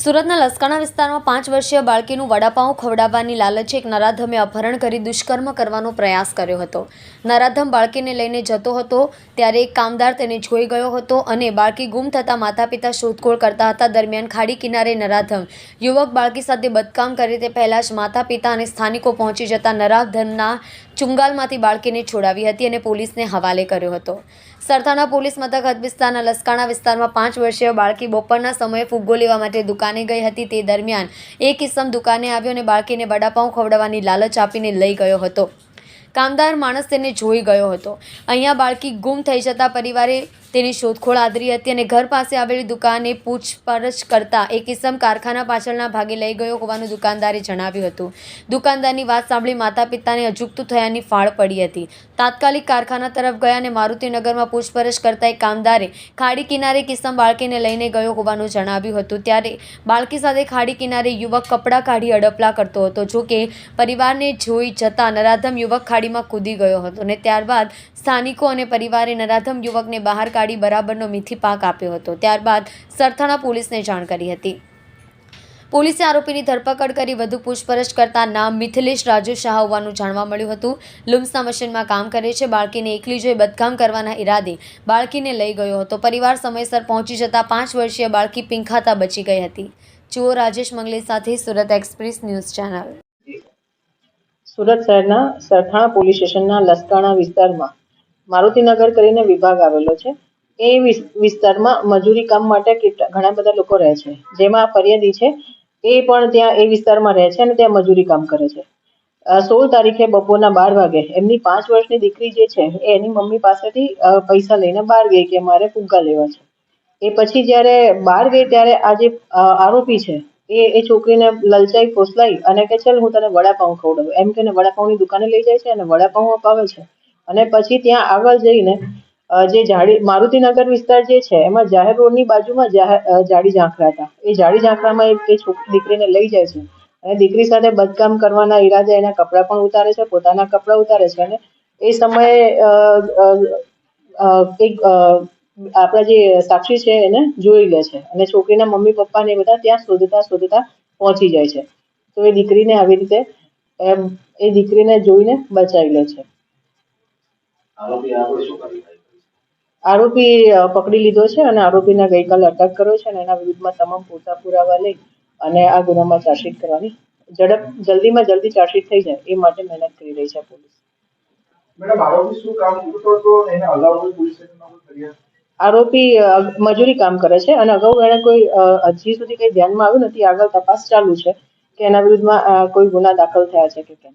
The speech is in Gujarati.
સુરતના લસકાણા વિસ્તારમાં પાંચ વર્ષીય બાળકીનું વડાપાઉં ખવડાવવાની લાલચે એક નરાધમે અપહરણ કરી દુષ્કર્મ કરવાનો પ્રયાસ કર્યો હતો. નરાધમ બાળકીને લઈને જતો હતો, ત્યારે એક કામદાર તેને જોઈ ગયો હતો અને બાળકી ગુમ થતાં માતા પિતા શોધખોળ કરતા હતા. દરમિયાન ખાડી કિનારે નરાધમ યુવક બાળકી સાથે બદકામ કરે તે પહેલાં જ માતા પિતા અને સ્થાનિકો પહોંચી જતા નરાધમના ચુંગાલમાંથી બાળકીને છોડાવી હતી અને પોલીસને હવાલે કર્યો હતો. સરથાના પોલીસ મથક હદ વિસ્તારના લસકાણા વિસ્તારમાં પાંચ વર્ષીય બાળકી બપોરના સમયે ફુગ્ગો લેવા માટે દુકાને ગઈ હતી. તે દરમિયાન એક કિસ્સમ દુકાને આવ્યો અને બાળકીને વડાપાઉં ખવડાવવાની લાલચ આપીને લઈ ગયો હતો. કામદાર માણસ તેને જોઈ ગયો હતો. અહીંયા બાળકી ગુમ થઈ જતા પરિવારે તેની શોધખોળ આદરી હતી અને ઘર પાસે આવેલી દુકાને પૂછપરછ કરતા એક કિસ્સમ કારખાના પાછળના ભાગે લઈ ગયો હોવાનું દુકાનદારે જણાવ્યું હતું. દુકાનદારની વાત સાંભળી માતા પિતાને અજુકતું થયાની ફાળ પડી હતી. તાત્કાલિક કારખાના તરફ ગયા અને મારુતિનગરમાં પૂછપરછ કરતા એક કામદારે ખાડી કિનારે કિસ્સમ બાળકીને લઈને ગયો હોવાનું જણાવ્યું હતું. ત્યારે બાળકી સાથે ખાડી કિનારે યુવક કપડાં કાઢી અડપલા કરતો હતો, જો કે પરિવારને જોઈ જતા નરાધમ યુવક ખાડીમાં કૂદી ગયો હતો અને ત્યારબાદ સ્થાનિકો અને પરિવારે નરાધમ યુવકને બહાર કાઢી બરાબરનો મીઠી પાક આપ્યો હતો. ત્યારબાદ સરથાણા પોલીસને જાણ કરી હતી. પોલીસે આરોપીની ધરપકડ કરી વધુ પૂછપરછ કરતા નામ મિથિલેશ રાજુ શાહ હોવાનું જાણવા મળ્યું હતું. લુમ્સના મશીનમાં કામ કરે છે. બાળકીને એકલી જોઈ બદકામ કરવાના ઈરાદે બાળકીને લઈ ગયો હતો. પરિવાર સમયસર પહોંચી જતા પાંચ વર્ષીય બાળકી પીંખાતા બચી ગઈ હતી. જુઓ રાજેશ મંગલે સાથે Surat express news channel. Surat શહેરના સરથાણા પોલીસ સ્ટેશનના લસકાણા વિસ્તારમાં મારુતિનગર કરીને વિભાગ આવેલો છે. એ વિસ- વિસ્તારમાં મજૂરી કામ માટે ઘણા બધા લોકો રહે છે. જેમાં ફરિયાદી છે, એ પણ ત્યાં એ વિસ્તારમાં રહે છે અને ત્યાં મજૂરી કામ કરે છે. સોળ તારીખે બપોરના બાર વાગે, એમની પાંચ વર્ષની દીકરી જે છે, એ એની મમ્મી પાસેથી પૈસા લઈને બહાર ગઈ કે મારે ફુગ્ગા લેવા છે. એ પછી જ્યારે બહાર ગઈ ત્યારે આ જે આરોપી છે, એ એ છોકરીને લલચાઈ, ફોસલાઈ અને કે ચાલ હું તને વડાપાઉં ખવડાવું. એમ કહીને વડાપાઉંની દુકાને લઈ જાય છે અને વડાપાઉં અપાવે છે. અને પછી ત્યાં આગળ જઈને જે જાડી મારુતિનગર વિસ્તાર જે છે, એમાં જાહેર રોડની બાજુમાં જાડી ઝાંખરા હતા. એ જાડી ઝાંખરામાં એ- એ છોકરી દીકરીને લઈ જાય છે. અને દીકરી સાથે બદકામ કરવાના ઈરાદે એના કપડાં પણ ઉતારે છે, પોતાના કપડાં ઉતારે છે. અને એ સમયે એક આપણા જે સાક્ષી છે એને જોઈ લે છે. અને છોકરીના મમ્મી પપ્પા ને એ બધા ત્યાં શોધતા શોધતા પહોંચી જાય છે. તો એ દીકરીને આવી રીતે એ દીકરીને જોઈને બચાવી લે છે. આરોપી પકડી લીધો છે અને આરોપીને ગઈકાલે અટક કર્યો છે અને એના વિરુદ્ધમાં તમામ પૂરતા પુરાવા લઈ અને આ ગુનામાં ચાર્જશીટ કરવાની ઝડપ જલ્દીમાં જલ્દી ચાર્જશીટ થઈ જાય એ માટે મહેનત કરી રહી છે પોલીસ. આરોપી મજૂરી કામ કરે છે અને અગાઉ એને કોઈ હજી સુધી કંઈ ધ્યાનમાં આવ્યું નથી. આગળ તપાસ ચાલુ છે કે એના વિરુદ્ધમાં કોઈ ગુના દાખલ થયા છે કે કેમ.